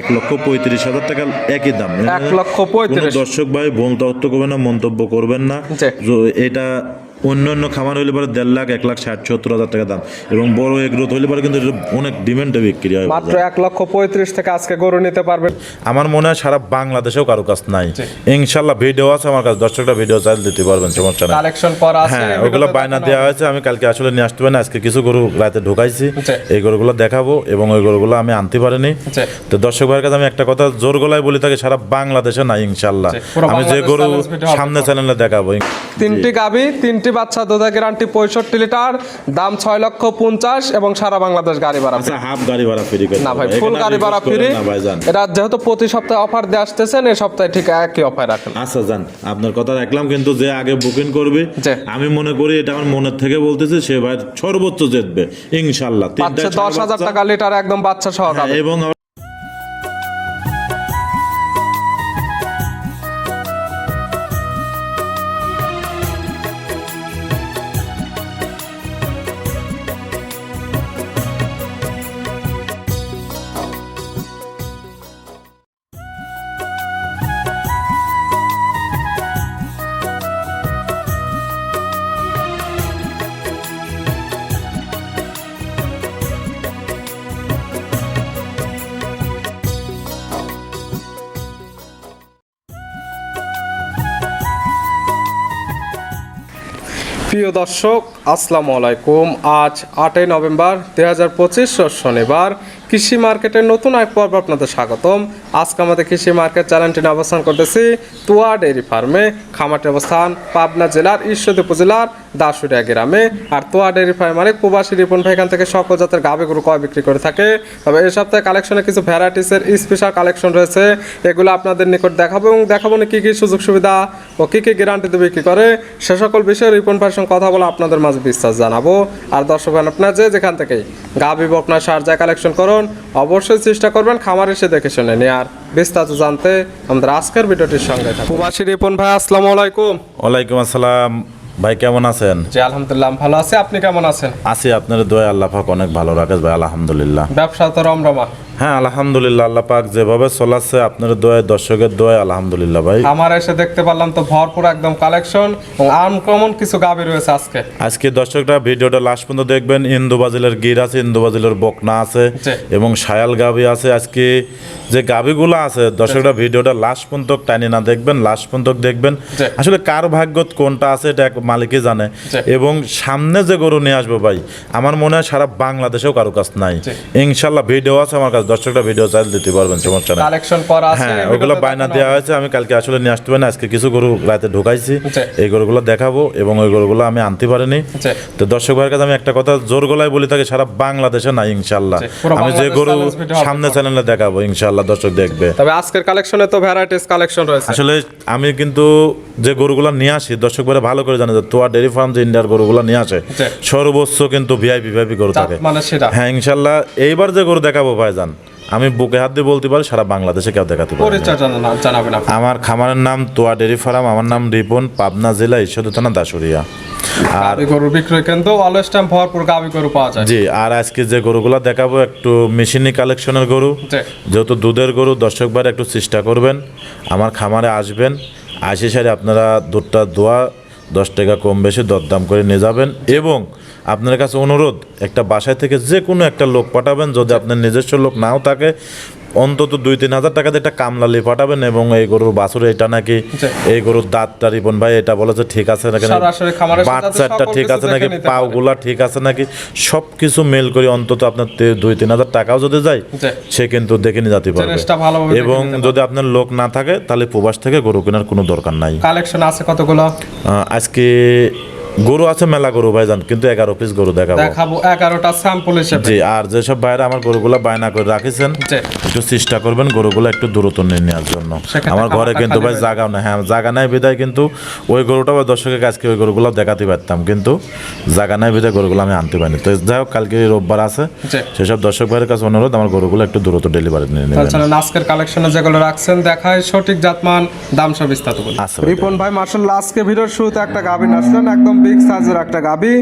এক লক্ষ পঁয়ত্রিশ হাজার টাকা একই দাম। এক লক্ষ পঁয়ত্রিশ। দর্শক ভাই ভুল অর্থ করবেন না মন্তব্য করবেন না। এটা অন্য অন্য খামার হইলে পরে দেড় লাখ এক লাখ ষাট সত্তর হাজার টাকা দাম। এবং বড় এগ্রোথ হইলে পরে কিন্তু অনেক ডিমান্ডে বিক্রি হয় মাত্র এক লক্ষ পঁয়ত্রিশ থেকে আজকে গরু নিতে পারবেন। আমার মনে হয় সারা বাংলাদেশেও কারও কাছ নাই। ইনশাল্লাহ ভিডিও আছে আমার কাছে দর্শকটা ভিডিও চাইলে দিতে পারবেন সমস্যা নেই। কালেকশন করা আছে হ্যাঁ ওগুলো বায়না দেওয়া হয়েছে আমি কালকে আসলে নিয়ে আসতে পারি না আজকে কিছু গরু রাতে ঢুকাইছি। এই গরুগুলো দেখাবো এবং ওই গরুগুলো আমি আনতে পারিনি। তো দর্শক ভাইয়ের কাছে আমি একটা কথা জোর গলায় বলি থাকি সারা বাংলাদেশে নাই ইনশাল্লাহ। আমি যে গরু সামনে। চ্যানেলে দেখাবো। তিনটি গাবি তিনটি বাচ্চা দুধা গ্যারান্টি পঁয়ষট্টি লিটার দাম ছয় লক্ষ পঞ্চাশ এবং সারা বাংলাদেশ গাড়ি ভাড়া আচ্ছা হাফ গাড়ি ভাড়া ফ্রি না ভাই ফুল গাড়ি ভাড়া ফ্রি এটা যেহেতু প্রতি সপ্তাহে অফার দিয়ে আসতেছেন এই সপ্তাহে ঠিক একই অফার রাখেন। আচ্ছা যান। আপনার কথা রাখলাম কিন্তু যে আগে বুকিং করবে আমি মনে করি এটা আমার মনের থেকে বলতেছে সে ভাই সর্বোচ্চ জিতবে ইনশাল্লাহ দশ হাজার টাকা লিটার একদম বাচ্চা সহ হ্যাঁ, এবং প্রিয় দর্শক আসসালামু আলাইকুম। আজ আটই নভেম্বর দুই হাজার পঁচিশ শনিবার। কৃষি মার্কেটের নতুন এক পর্ব আপনাদের স্বাগতম। আজকে আমাদের কৃষি মার্কেট চ্যানেলটি অবস্থান করতেছি তুয়া ডেয়ারি ফার্মে, খামারটি অবস্থান পাবনা জেলার ঈশ্বরদী উপজেলার দাসুরিয়া গ্রামে। আর তোয়া ডেয়ারি ফার্ম মানে প্রবাসী রিপন ভাই এখান থেকে সকল জাতের গাভী গরু কয় বিক্রি করে থাকে। তবে এই সপ্তাহে কালেকশনে কিছু ভ্যারাইটিসের স্পেশাল কালেকশন রয়েছে। এগুলো আপনাদের নিকট দেখাবো এবং দেখাবো না কী কী সুযোগ সুবিধা ও কী কী গ্যারান্টিতে বিক্রি করে? সে সকল বিষয়ে রিপন ভাইয়ের সঙ্গে কথা বলে আপনাদের মাঝে বিশ্বাস জানাব। আর দর্শক ভাই আপনার যে যেখান থেকেই গাভী বকনা সার যা কালেকশন করুন অবশ্যই চেষ্টা করবেন খামার এসে দেখে শুনে নিয়ে আর বিস্তারিত জানতে আমাদের আজকের ভিডিওটির সঙ্গে থাকুন। প্রবাসী রিপন ভাই আসসালামু আলাইকুম। ওয়ালাইকুম আসসালাম। ভাই কেমন আছেন? জি আলহামদুলিল্লাহ ভালো আছি। আপনি কেমন আছেন? আছি আপনার দোয়া আল্লাহ পাক অনেক ভালো রাখেন ভাই আলহামদুলিল্লাহ। ব্যবসা তো রমরমা। হ্যাঁ আলহামদুলিল্লাহ আল্লাহ পাক যেভাবে চলাচ্ছে আপনার দোয়ায় দর্শকের দোয়ায় আলহামদুলিল্লাহ ভাই। আমার এসে দেখতে পারলাম তো ভরপুর একদম কালেকশন আনকমন কিছু গাবি রয়েছে আজকে। আজকে দর্শকরা ভিডিওটা লাস্ট পর্যন্ত দেখবেন ইন্দু বাজিলের গির আছে ইন্দু বাজিলের বকনা আছে এবং সায়াল গাবি আছে। আজকে যে গাবিগুলো আছে দর্শকরা ভিডিওটা লাস্ট পর্যন্ত টানি না দেখবেন লাস্ট পর্যন্ত দেখবেন। আসলে কার ভাগ্যত কোনটা আছে এটা এক মালিকই জানে। এবং সামনে যে গরু নিয়ে আসব ভাই আমার মনে হয় সারা বাংলাদেশেও কারও কাছ নাই। ইনশাল্লাহ ভিডিও আছে আমার কাছে। দর্শকরা ভিডিও চাইলে দিতে পারবেন সমস্যা নেই। কালেকশন করা আছে হ্যাঁ ওগুলো বায়না দেওয়া হয়েছে আমি কালকে আসলে নিয়ে আসতে পারিনি আজকে কিছু গরু রাতে ঢুকাইছি এই গরুগুলো দেখাবো এবং ওই গরুগুলো আমি আনতে পারিনি। তো দর্শক ভাইয়ের কাছে আমি একটা কথা জোর গলায় বলি থাকি সারা বাংলাদেশে নাই ইনশাল্লাহ আমি যে গরু সামনে চ্যানেলে দেখাবো ইনশাল্লাহ দর্শক দেখবে। তবে আজকের কালেকশনে তো ভ্যারাইটিস কালেকশন রয়েছে। আসলে আমি কিন্তু যে গরুগুলো নিয়ে আসি দর্শক ভাইরা ভালো করে জানে যে তোয়া ডেরি ফার্ম যে ইন্ডিয়ার গরুগুলো নিয়ে আসে সর্বোচ্চ কিন্তু ভিআইপি ভিআইপি গরু থাকে। মানে হ্যাঁ ইনশাল্লাহ এইবার যে গরু দেখাবো ভাইজান আমি বুকে হাত দিয়ে বলতে পারি সারা বাংলাদেশে কেউ দেখাতে পারে আমার খামারের নাম তোয়া ডেরি ফার্ম আমার নাম রিপন পাবনা জেলা ঈশ্বর থানা দাসুরিয়া আর গরু বিক্রয় কিন্তু অলওয়েজ টাইম ভরপুর গাবি গরু পাওয়া যায়। জি আর আজকে যে গরুগুলো দেখাবো একটু মেশিনি কালেকশনের গরু। যেহেতু দুধের গরু দর্শকবার একটু চেষ্টা করবেন। আমার খামারে আসবেন আসে সারে আপনারা দুধটা দোয়া দশ টাকা কম বেশি দরদাম করে নিয়ে যাবেন। এবং আপনার কাছে অনুরোধ একটা বাসায় থেকে যে কোনো একটা লোক পাঠাবেন যদি আপনার নিজস্ব লোক নাও থাকে অন্তত দুই তিন হাজার টাকা দিয়ে একটা কামলালি পাঠাবেন এবং এই গরুর বাছুর এটা নাকি এই গরুর দাঁতটা রিপন ভাই এটা বলেছে ঠিক আছে নাকি বাচ্চাটা ঠিক আছে নাকি? পাওগুলা ঠিক আছে নাকি? সব কিছু মেল করে অন্তত আপনার দুই তিন হাজার টাকাও যদি যায় সে কিন্তু দেখে নিয়ে যেতে পারবে। এবং যদি আপনার লোক না থাকে তাহলে প্রবাস থেকে গরু কেনার কোনো দরকার নাই। কালেকশন আছে কতগুলো? আজকে গরু আছে মেলা গরু ভাইজান কিন্তু এগারো পিস গরু দেখাবো। দেখাবো এগারোটা স্যাম্পল হিসেবে। জি আর যেসব ভাইরা আমার গরুগুলা বায়না করে রাখিছেন একটু চেষ্টা করবেন গরুগুলো একটু দূরত্ব নিয়ে নেওয়ার জন্য। আমার ঘরে কিন্তু ভাই জায়গা না হ্যাঁ জায়গা নাই বিদায় কিন্তু ওই গরুটা বা দর্শকের আজকে ওই গরুগুলো দেখাতে পারতাম কিন্তু জায়গা নাই বিদায় গরুগুলো আমি আনতে পারিনি। তো যাই হোক কালকে রোববার আছে সেসব দর্শক ভাইয়ের কাছে অনুরোধ আমার গরুগুলো একটু দূরত্ব ডেলিভারি নিয়ে নেবেন। আজকের কালেকশনে যেগুলো রাখছেন দেখায় সঠিক জাতমান দাম সব বিস্তারিত বলি। আচ্ছা ভাই। রিপন ভাই মার্শাল্লাহ আজকে ভিডিওর শুরুতে একটা গাভী আসলেন একদম বিগ সাইজের একটা গাবি।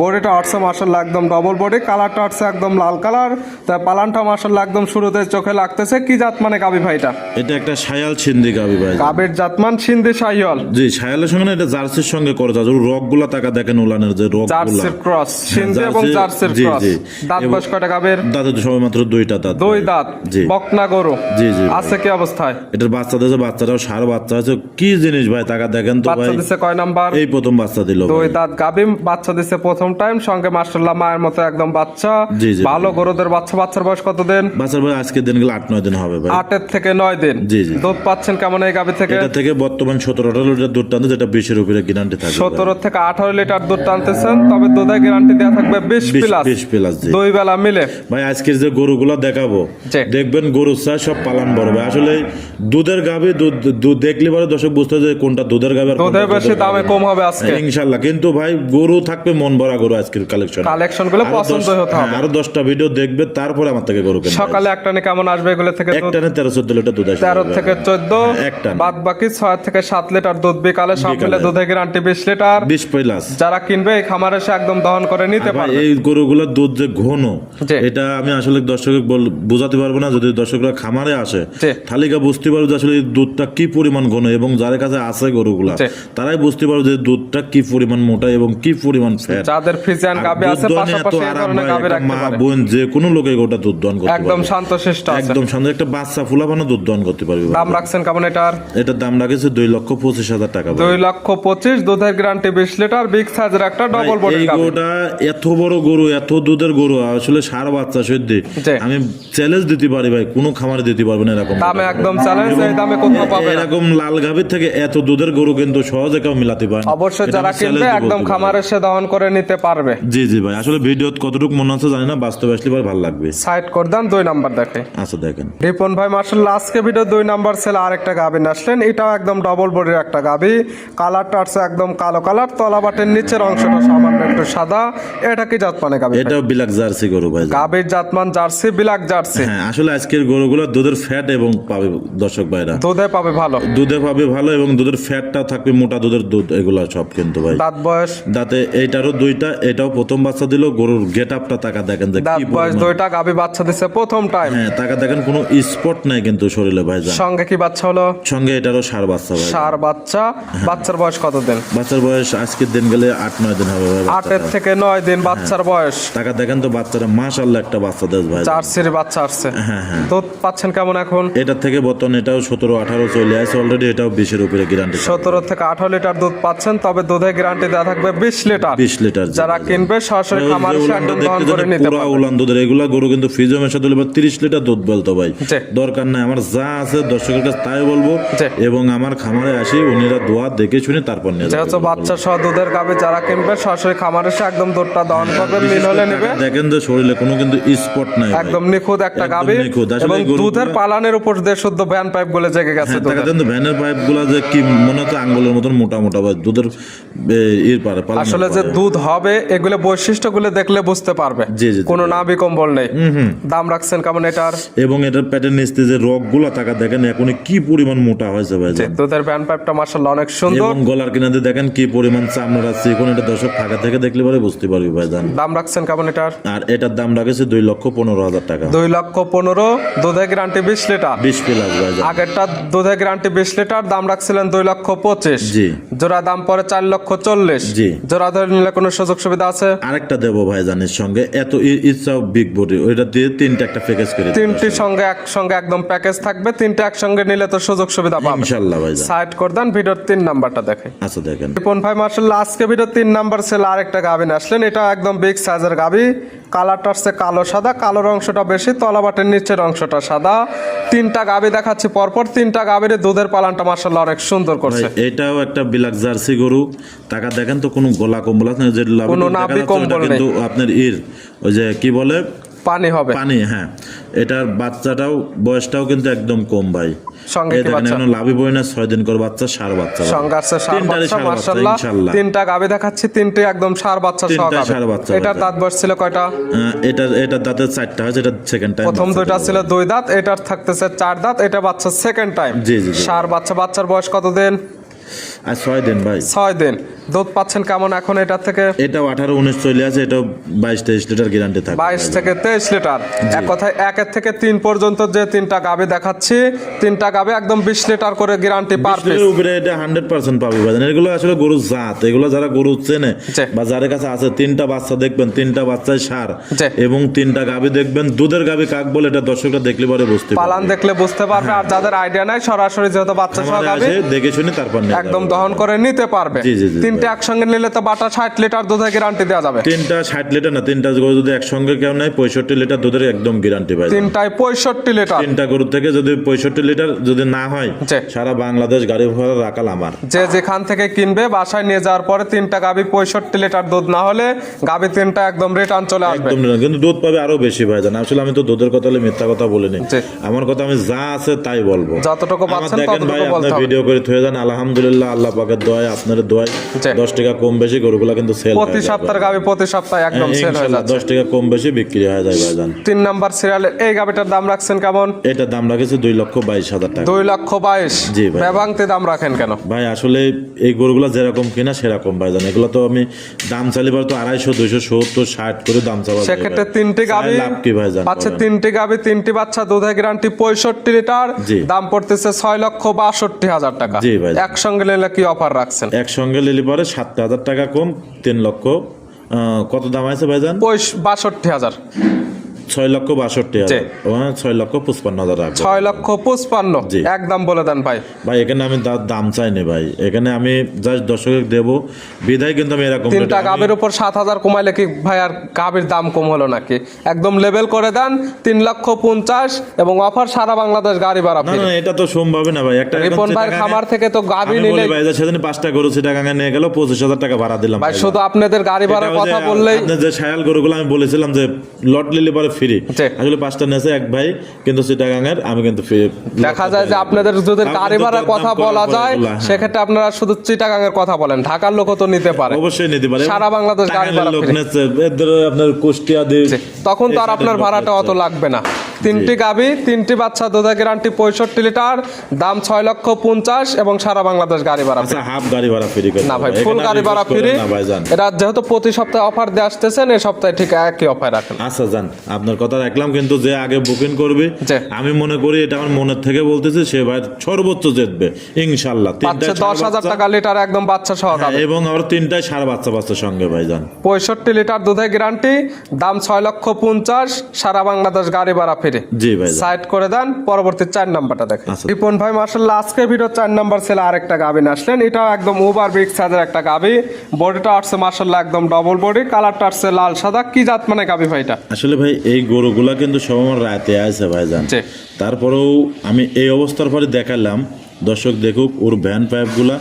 বডিটা হচ্ছে মার্শাল্লাহ একদম ডবল বডি কালারটা হচ্ছে একদম লাল কালার তা পালানটা মার্শাল্লাহ একদম শুরুতে চোখে লাগতেছে। কি জাত মানে গাবি ভাইটা এটা? একটা সায়াল ছিন্দি গাবি ভাই। গাবির জাতমান সিন্ধি শাহিওয়াল জি সায়ালের সঙ্গে না এটা জার্সির সঙ্গে করে যায়। রকগুলা টাকা দেখেন উলানের যে রকগুলা জার্সির ক্রস সিন্ধি এবং জার্সির ক্রস দাঁত বয়স কয়টা গাবির? দাঁতে তো সবে মাত্র দুইটা দাঁত দুই দাঁত। জি। বকনা গরু। জি, জি, আছে কি অবস্থায়? এটার বাচ্চা দিয়েছে বাচ্চাটাও সার বাচ্চা আছে। কি জিনিস ভাই টাকা দেখেন তো ভাই। বাচ্চা দিছে কয় নাম্বার? এই প্রথম বাচ্চা দিল দুই। দাঁত গাবি বাচ্চা দিছে প্রথম টাইম সঙ্গে মার্শাল্লাহ মায়ের মতো একদম বাচ্চা। ভালো গরুদের বাচ্চা বাচ্চার বয়স কত দিন বাচ্চার ভাই আজকে দিন গেলে আট নয় দিন হবে ভাই। আটের থেকে নয় দিন। জি, জি। দুধ পাচ্ছেন কেমন এই গাবি থেকে? এটা থেকে বর্তমান সতেরো আঠারো লিটার দুধ টানতে যেটা বিশের উপরে গ্যারান্টি থাকবে সতেরো থেকে আঠারো লিটার দুধ টানতেছেন তবে দুধের গ্যারান্টি দেওয়া থাকবে বিশ প্লাস বিশ প্লাস দুই বেলা মিলে। ভাই আজকের যে গরুগুলো দেখাবো। দেখবেন গরু চাই সব পালন বড় ভাই। আসলে দুধের গাভি দুধ দুধ দেখলে পরে দর্শক বুঝতে হবে যে কোনটা দুধের গাভি দুধের বেশি দামে কম হবে আজকে। ইনশাল্লাহ কিন্তু ভাই গরু থাকবে মন ভরা গরু আজকের কালেকশন কালেকশনগুলো পছন্দ হতে হবে। আরও দশটা ভিডিও দেখবে তারপরে আমার থেকে গরু কিনবে। সকালে একটা নে কেমন আসবে এগুলো থেকে দুধ? একটা না তেরো চোদ্দ লিটার দুধ আসবে। তেরো ভাই। থেকে চোদ্দ। একটা বাদ বাকি ছয় থেকে সাত লিটার দুধ বিকালে সব মিলে। দুধের গ্যারান্টি বিশ লিটার। বিশ প্লাস যারা কিনবে এই খামারে এসে একদম দহন করে নিতে পারবে। এই গরুগুলোর দুধ যে ঘন এটা আমি আসলে দর্শক বোঝাতে পারব না। যদি দর্শকরা খামারে আসে। তালিকা বুঝতে পারবে যে আসলে দুধটা কি পরিমাণ ঘন এবং যার কাছে আছে গরুগুলা তারাই বুঝতে পারবে যে দুধটা কি পরিমাণ মোটা এবং কি পরিমাণ ফ্যাট যাদের ফ্রিজিয়ান গাবি আছে পাশাপাশি এই ধরনের গাবি রাখতে মা বোন যে কোনো লোকে গোটা দুধ দান করতে একদম পারবে। শান্তশিষ্ট আছে। একদম সামনে একটা বাচ্চা ফুলাবানো দুধ দান করতে পারবে দাম রাখছেন কেমন এটার? এটার দাম রাখেছে দুই লক্ষ পঁচিশ হাজার টাকা ভাই। দুই লক্ষ পঁচিশ দুধের গ্যারান্টি বিশ লিটার বিগ সাইজের একটা ডবল বডি এই গরুটা এত বড় গরু এত দুধের গরু আসলে সার বাচ্চা সত্যি আমি চ্যালেঞ্জ দিতে পারি ভাই কোনো খামারে দিতে পারবে না এরকম। দামে একদম চ্যালেঞ্জ এই দামে কোথাও পাবে এরকম লাল গাভীর থেকে এত দুধের গরু কিন্তু সহজে কেউ মিলাতে পারে না। অবশ্যই যারা কিনবে একদম। খামারে এসে দহন করে নিতে পারবে। জি জি ভাই আসলে ভিডিও কতটুকু মনে হচ্ছে জানি না বাস্তবে আসলে ভালো লাগবে। সাইড করে দেন দুই নাম্বার দেখে। আচ্ছা দেখেন। রিপন ভাই মার্শাল্লাহ আজকে ভিডিও দুই নাম্বার ছেলে আরেকটা গাবি নিয়ে আসলেন। এটাও একদম ডবল বডির একটা গাবি। কালারটা আছে একদম কালো কালার তলা বাটের নিচের অংশটা সামান্য একটু সাদা। এটা কি জাত মানে গাবি এটাও বিলাক জার্সি গরু ভাই। গাবির জাতমান জার্সি বিলাক জার্সি। হ্যাঁ আসলে আজকের গরুগুলো দুধের ফ্যাট এবং পাবে দর্শক ভাইরা। দুধে পাবে ভালো। দুধে পাবে ভালো এবং দুধের ফ্যাটটা থাকবে মোটা দুধের দুধ এগুলা সব কিন্তু ভাই। দাঁত বয়স? দাঁতে এইটারও দুইটা এটাও প্রথম বাচ্চা দিল গরুর গেট আপটা টাকা দেখেন দাঁত কি বয়স দুইটা গাবি বাচ্চা দিছে প্রথম টাইম হ্যাঁ টাকা দেখেন কোনো স্পট নাই কিন্তু শরীরে ভাই সঙ্গে কি বাচ্চা হলো? সঙ্গে এটারও সার বাচ্চা ভাই সার বাচ্চা। বাচ্চার বয়স কত দিন বাচ্চার বয়স আজকের দিন গেলে আট নয় দিন হবে ভাই আটের। থেকে নয় দিন বাচ্চার বয়স। টাকা দেখেন তো বাচ্চারা মাশাল্লাহ একটা বাচ্চা দেশ ভাই জার্সির বাচ্চা আসছে। হ্যাঁ হ্যাঁ। তো পাচ্ছেন কেমন এখন? এটার থেকে বর্তমানে এটাও সতেরো আঠারো চলে আসে অলরেডি এটাও বিশের উপরে গ্যারান্টি সতেরো থেকে আঠারো লিটার দুধ পাচ্ছেন তবে দুধের গ্যারান্টি দেওয়া থাকবে বিশ লিটার। বিশ লিটার যারা কিনবে সরাসরি খামার এসে একদম দহন করে নিতে পারবে। উলান দুধের এগুলা গরু কিন্তু ফ্রিজে মেশা দিলে তিরিশ লিটার দুধ বলতো ভাই। দরকার নাই আমার যা আছে দর্শকের কাছে তাই বলব। এবং আমার খামারে আসি উনিরা দোয়া দেখে শুনে তারপর নিয়ে। যেহেতু বাচ্চা সহ দুধের গাবে যারা কিনবে সরাসরি খামার এসে একদম দুধটা দহন করবে মিল হলে নেবে। দেখেন যে শরীরে কোনো কিন্তু স্পট নাই একদম নিখুঁত একটা গাবি এবং দুধের পালানের উপর দিয়ে শুদ্ধ ভ্যান পাইপগুলো জেগে গেছে হ্যাঁ, তো ভ্যানের পাইপগুলা যে কি মনে হচ্ছে আঙ্গুলের মতন মোটা মোটা ভাই দুধের আসলে যে দুধ হবে এগুলো বৈশিষ্ট্যগুলো দেখলে বুঝতে পারবে। জি, জি, জি। কোনো নাভি কম্বল নেই। দাম রাখছেন কেমন এটার? এবং এটার প্যাটের নিচতে যে রকগুলা টাকা দেখেন এখন কি পরিমাণ মোটা হয়েছে ভাই দুধের ভ্যান পাইপটা মার্শাল্লাহ অনেক সুন্দর। এবং গলার কিনাতে দেখেন কি পরিমাণ চামড়া চিকন এটা দর্শক ফাঁকা থেকে দেখলে পরে বুঝতে পারবি ভাই দাম রাখছেন কেমন এটার? আর এটার দাম রাখেছে দুই লক্ষ পনেরো হাজার টাকা। দুই লক্ষ পনেরো দুধের গ্যারান্টি বিশ লিটার। বিশ প্লাস ভাই আগেরটা দুধের গ্যারান্টি বিশ লিটার দাম রাখছিলেন দুই লক্ষ পঁচিশ। জি। জোড়া দাম পরে চার লক্ষ চল্লিশ। জি। জোড়া ধরে নিলে কোনো সুযোগ সুবিধা আছে? আরেকটা দেবো ভাই জানির সঙ্গে। এত ইচ্ছা বিগ বডি ওইটা দিয়ে তিনটা একটা প্যাকেজ করে তিনটি সঙ্গে একসঙ্গে একদম প্যাকেজ থাকবে তিনটে একসঙ্গে নিলে তো সুযোগ সুবিধা পাবে। ইনশাল্লাহ ভাই জান সাইড করে দেন ভিডিওর তিন নাম্বারটা দেখে আচ্ছা দেখেন। রিপন ভাই মার্শাল্লাহ আজকে ভিডিও তিন নাম্বার ছেলে আরেকটা গাভিন আসলেন। এটা একদম বিগ সাইজের গাভি কালারটা হচ্ছে কালো সাদা। কালোর অংশটা বেশি তলা বাটের নিচের অংশটা সাদা। তিনটা গাভি দেখাচ্ছি পরপর। তিনটা গাভির দুধের পালানটা মার্শাল্লাহ অনেক সুন্দর করছে। এটাও একটা বিলাক জার্সি গরু। টাকা দেখেন তো কোনো গলা কম্বল আছে যে। কিন্তু আপনার ইর ওই যে কি বলে? পানি হবে। পানি হ্যাঁ। এটার বাচ্চাটাও বয়সটাও কিন্তু একদম কম ভাই। ছয় দিন করে বাচ্চা সার বাচ্চা। তিনটা দেখাচ্ছি তিনটে একদম সার বাচ্চা এটার দাঁত কয়টা? এটা এটা দাঁতের চারটা হয়েছে এটা সেকেন্ড টাইম প্রথম দুইটা ছিল দুই দাঁত এটার থাকতেছে চার দাঁত এটা বাচ্চা সেকেন্ড টাইম জি, জি, জি। সার বাচ্চা বাচ্চার বয়স কত দিন আর ছয় দিন ভাই। ছয় দিন। দুধ পাচ্ছেন কেমন এখন এটা থেকে? এটাও আঠারো উনিশ চলে আছে এটাও বাইশ তেইশ লিটার গ্যারান্টি থাকে বাইশ থেকে তেইশ লিটার। এক কথায় একের থেকে তিন পর্যন্ত যে তিনটা গাবে দেখাচ্ছি তিনটা গাবে একদম বিশ লিটার করে গ্যারান্টি পার উপরে এটা হান্ড্রেড পার্সেন্ট পাবে এগুলো আসলে গরুর জাত এগুলো যারা গরু চেনে বা যাদের কাছে আছে তিনটা বাচ্চা দেখবেন তিনটা বাচ্চায় সার এবং তিনটা গাবি দেখবেন দুধের গাবি কাক বলে এটা দর্শকরা দেখলে পরে বুঝতে পালান দেখলে বুঝতে পারবে আর যাদের আইডিয়া নাই সরাসরি যেহেতু বাচ্চা সহ গাবে দেখে শুনে তারপর একদম। দহন করে নিতে পারবে। তিনটে একসঙ্গে নিলে তো বাটা ষাট লিটার দুধের গ্যারান্টি দেওয়া যাবে। তিনটা ষাট লিটার না তিনটা গরু যদি একসঙ্গে কেউ নেয় পঁয়ষট্টি লিটার দুধের একদম গ্যারান্টি পাই তিনটায় পঁয়ষট্টি লিটার। তিনটা গরু থেকে যদি পঁয়ষট্টি লিটার যদি না হয় সারা বাংলাদেশ গাড়ি ভাড়া রাখাল আমার। যে যেখান থেকে কিনবে বাসায় নিয়ে যাওয়ার পরে তিনটা গাবি পঁয়ষট্টি লিটার দুধ না হলে গাবি তিনটা একদম রিটার্ন চলে আসবে। একদম কিন্তু দুধ পাবে আরও বেশি ভাই জান আসলে আমি তো দুধের কথা হলে মিথ্যা কথা বলিনি। আমার কথা আমি যা আছে তাই বলব। যতটুকু পাচ্ছেন ততটুকু বলতে হবে। ভিডিও করে থয়ে যান আলহামদুলিল্লাহ আল্লাহ পাকের দোয়ায় আপনার দোয়ায় জি। দশ টাকা কম বেশি গরুগুলা কিন্তু সেল প্রতি সপ্তাহের গাবি প্রতি সপ্তাহে একদম সেল হয়ে যাচ্ছে। দশ টাকা কম বেশি বিক্রি হয়ে যায় ভাই জান তিন নাম্বার সিরিয়ালের এই গাবিটার দাম রাখছেন কেমন? এটা দাম রাখেছে দুই লক্ষ বাইশ হাজার টাকা। দুই লক্ষ বাইশ। জি ভাই। ব্যবাংতে দাম রাখেন কেন? ভাই আসলে এই গরুগুলো যেরকম কিনা সেরকম ভাই জান এগুলো তো আমি দাম চালিবার তো আড়াইশো দুইশো সত্তর ষাট করে দাম চালাবো সেক্ষেত্রে। তিনটি গাবি লাভ কি ভাই জান পাচ্ছে তিনটি গাবি তিনটি বাচ্চা দুধের গ্যারান্টি পঁয়ষট্টি লিটার। দাম পড়তেছে ছয় লক্ষ বাষট্টি হাজার টাকা। জি ভাই। একসঙ্গে নিলে কি অফার রাখছেন? একসঙ্গে নিলে পরে সাত হাজার টাকা কম তিন লক্ষ কত দাম আছে ভাইজান? বাষট্টি হাজার। ছয় লক্ষ বাষট্টি ছয় লক্ষ পঁচপান্ন হাজার ছয় লক্ষ পঁচপান্ন। একদম বলে দেন ভাই। ভাই এখানে আমি দাম চাইনি ভাই। এখানে আমি জাস্ট দর্শকের দেব। বিধায় কিন্তু আমি এরকম তিনটা আমি- উপর সাত হাজার কমাইলে কি ভাই আর গাবির দাম কম হলো নাকি? একদম লেভেল করে দেন তিন লক্ষ পঞ্চাশ এবং অফার সারা বাংলাদেশ গাড়ি ভাড়া না না এটা তো সম্ভব না ভাই। একটা রিপন চিটাগাঙে- খামার থেকে তো গাবি নিলে ভাই সেদিন পাঁচটা গরু চিটাগাঙে নিয়ে গেল পঁচিশ হাজার টাকা ভাড়া দিলাম ভাই ভাই। শুধু আপনাদের গাড়ি ভাড়ার কথা বললেই যে সায়াল গরুগুলো আমি বলেছিলাম যে লট লিলে পরে ফ্রি। আসলে পাঁচটা নেছে এক ভাই কিন্তু চিটাগাঙের আমি কিন্তু দেখা যায় যে আপনাদের যদি কথা বলা যায় হ্যাঁ। সেক্ষেত্রে আপনারা শুধু চিটাগাঙের কথা বলেন ঢাকার লোকও তো নিতে পারে। অবশ্যই নিতে পারে। সারা বাংলাদেশ গাড়ি ভাড়া লোক নেছে এদের আপনার কুষ্টিয়া দিয়ে তখন তো আর আপনার ভাড়াটা অত লাগবে না। তিনটি গাবি তিনটি বাচ্চা দুধের গ্যারান্টি পঁয়ষট্টি লিটার দাম ছয় লক্ষ পঞ্চাশ এবং সারা বাংলাদেশ গাড়ি ভাড়া আচ্ছা হাফ গাড়ি ভাড়া ফ্রি না ভাই ফুল গাড়ি ভাড়া ফ্রি। এটা যেহেতু প্রতি সপ্তাহে অফার দিয়ে আসতেছেন এই সপ্তাহে ঠিক একই অফার রাখেন। আচ্ছা যান। আপনার কথা রাখলাম কিন্তু যে আগে বুকিং করবে আমি মনে করি এটা আমার মনের থেকে বলতেছি সে ভাই সর্বোচ্চ জিতবে ইনশাল্লাহ তিনটায় দশ হাজার টাকা লিটার একদম বাচ্চা সহ হ্যাঁ, এবং আবার তিনটায় সারা বাচ্চা বাচ্চা সঙ্গে ভাই যান। পঁয়ষট্টি লিটার দুধের গ্যারান্টি দাম ছয় লক্ষ পঞ্চাশ সারা বাংলাদেশ গাড়ি ভাড়া ফিরে জি ভাই যান। সাইড করে দেন পরবর্তী চার নাম্বারটা দেখেন। আচ্ছা। রিপন ভাই মার্শাল্লাহ আজকে ভিডিও চার নাম্বার ছেলে আরেকটা গাবিন আসলেন। এটাও একদম ওভার বিগ সাইজের একটা গাবি বডিটা আসছে মার্শাল্লাহ একদম ডবল বডি কালারটা আসছে লাল সাদা। কি জাত মানে গাবি ভাইটা আসলে ভাই এই গরুগুলা কিন্তু সব আমার রাতে আছে ভাই জান তারপরেও আমি এই অবস্থার পরে দেখালাম দর্শক দেখুক ওর ভ্যান পাইপগুলা।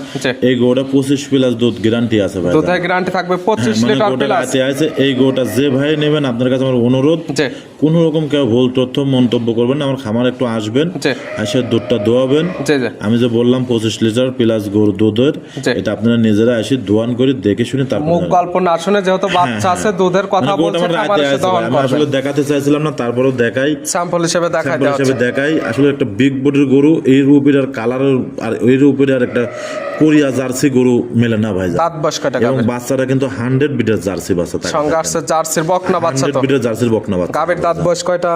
এই গরুটা পঁচিশ প্লাস দুধ গ্যারান্টি আছে ভাই। দুধের গ্যারান্টি থাকবে পঁচিশ মানে লিটার প্লাস আছে এই গোটা যে ভাই নেবেন আপনার কাছে আমার অনুরোধ। কোন রকম কেউ ভুল তথ্য মন্তব্য করবেন না আমার খামার একটু আসবেন এসে দুধটা দোয়াবেন। আমি যে বললাম পঁচিশ লিটার প্লাস গরু দুধের এটা আপনারা নিজেরা এসে দোয়ান করে দেখে শুনে তারপর মুখ গল্প না শুনে যেহেতু বাচ্চা আছে দুধের কথা মানে গোটা বলছে আমার রাতে খাবার এসে আছে দহন ভাই। আমি আসলে দেখাতে চাইছিলাম না তারপরেও দেখাই। স্যাম্পল হিসেবে দেখা স্যাম্পল দেওয়া হিসেবে দেখাই। আসলে একটা বিগ বডির গরু এই রূপের আর কালারের আর এই রূপের আর একটা কোরিয়া জার্সি গরু মেলে না ভাই দাঁত এবং বাচ্চারা কিন্তু হান্ড্রেড বিটের জার্সি বাচ্চা থাকে সঙ্গে আসছে জার্সির বকনা বাচ্চা তো। বিটের জার্সির বকনা বাচ্চা। গাবের দাঁত বয়স কয়টা?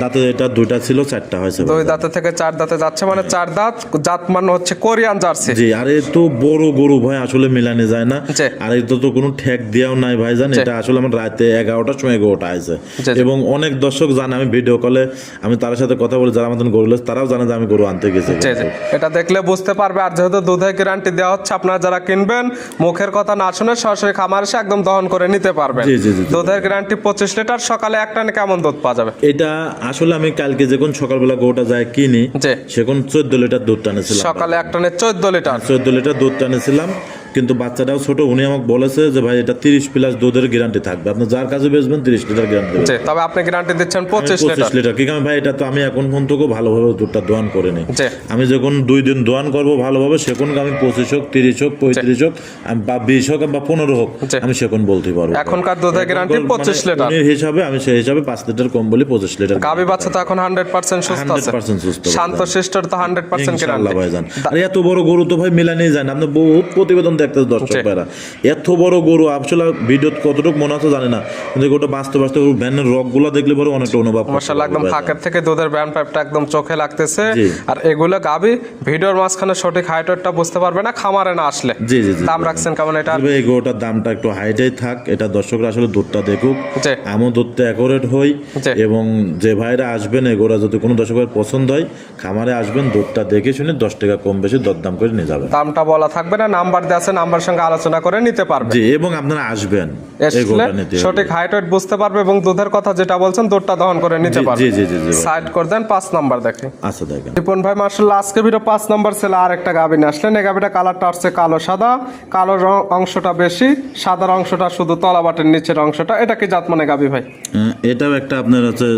দাঁতে এটা দুইটা ছিল চারটা হয়েছে দুই দাঁতে থেকে চার দাঁতে যাচ্ছে মানে চার দাঁত জাত মানে হচ্ছে কোরিয়ান জার্সি। জি আর তো বড় গরু ভাই আসলে মিলানে যায় না। আর তো কোনো ঠেক দিয়াও নাই ভাই জান এটা আসলে আমার রাতে এগারোটার সময় এগারোটা আছে। এবং অনেক দর্শক জানে আমি ভিডিও কলে আমি তার সাথে কথা বলি যারা আমাদের গরু তারাও জানে যে আমি গরু আনতে গেছি। জি এটা দেখলে বুঝতে পারবে। আর যেহেতু দুধের গ্যারান্টি দেওয়া হচ্ছে আপনারা যারা কিনবেন মুখের কথা না শুনে সরাসরি খামার এসে একদম দহন করে নিতে পারবেন। জি। দুধের গ্যারান্টি পঁচিশ লিটার সকালে এক টানে কেমন দুধ পাওয়া যাবে? এটা আসলে আমি কালকে যখন সকালবেলা গোটা যায় কিনি। সেখন চোদ্দ লিটার দুধ টানেছিলাম। সকালে এক টানে চোদ্দ লিটার। চোদ্দ লিটার দুধ টানেছিলাম। কিন্তু বাচ্চাটাও ছোট উনি আমাকে বলেছে যে ভাই এটা তিরিশ প্লাস দুধের গ্যারান্টি থাকবে। আপনি যার কাছে বেচবেন তিরিশ লিটার গ্যারান্টি তবে আপনি গ্যারান্টি দিচ্ছেন পঁচিশ লিটার। কি কারণ? ভাই এটা তো আমি এখন থেকে ভালোভাবে দুধটা দোয়ান করে নিই আমি যখন দুই দিন দোয়ান করব ভালোভাবে সেখন আমি পঁচিশ হোক তিরিশ হোক পঁয়ত্রিশ হোক বা বিশ হোক বা পনেরো হোক আমি সেখন বলতে পারব। এখনকার দুধের 25 মানে লিটার। হিসাবে আমি সেই হিসাবে পাঁচ লিটার কম বলি পঁচিশ লিটার গাবি বাচ্চা তো এখন হান্ড্রেড পার্সেন্ট সুস্থ আছে। 100% সুস্থ শান্ত শিষ্টর তো হান্ড্রেড পার্সেন্ট গ্যারান্টি আর এত বড় গরু তো ভাই মিলানেই যায় না। আপনি বহুত প্রতিবেদন দেখতে দর্শক ভাইরা। এত বড় গরু আসলে ভিডিও কতটুকু মনে আছে জানি না। কিন্তু গোটা বাস্তব বাস্তব ভ্যানের রকগুলো দেখলে পরে অনেকটা অনুভব মাশাআল্লাহ একদম ফাঁকের থেকে দুধের ব্যায়াম পাইপটা একদম চোখে লাগতেছে। আর এগুলো গাবি ভিডিওর মাঝখানে সঠিক হাইটটা বুঝতে পারবে না খামারে না আসলে। জি জি দাম রাখছেন কেমন এটা? এই গরুটার দামটা একটু হাইটাই থাক এটা দর্শকরা আসলে দুধটা দেখুক। আমও দুধটা অ্যাকোরেট হই এবং যে ভাইরা আসবেন এই গোড়া যদি কোনো দর্শকের পছন্দ হয় খামারে আসবেন দুধটা দেখে শুনে দশ টাকা কম বেশি দরদাম করে নিয়ে যাবেন। দামটা বলা থাকবে না নাম্বার দেওয়া আছে নাম্বার সঙ্গে আলোচনা করে নিতে পারবে। জি এবং আপনারা আসবেন। সঠিক হাইট ওয়েট বুঝতে পারবে এবং দুধের কথা যেটা বলছেন দুধটা দহন করে নিতে পারবে। জি জি জি সাইড করে দেন পাঁচ নাম্বার দেখে। আচ্ছা দেখেন। রিপন ভাই মার্শাল্লাহ আজকে ভিডিও পাঁচ নাম্বার ছেলে আর একটা গাবি নিয়ে আসলেন। এই গাবিটা কালারটা আসছে কালো সাদা। কালো রং- অংশটা বেশি সাদার অংশটা শুধু তলাবাটের নিচের অংশটা। এটা কি জাত মানে গাবি ভাই? এটাও একটা আপনার হচ্ছে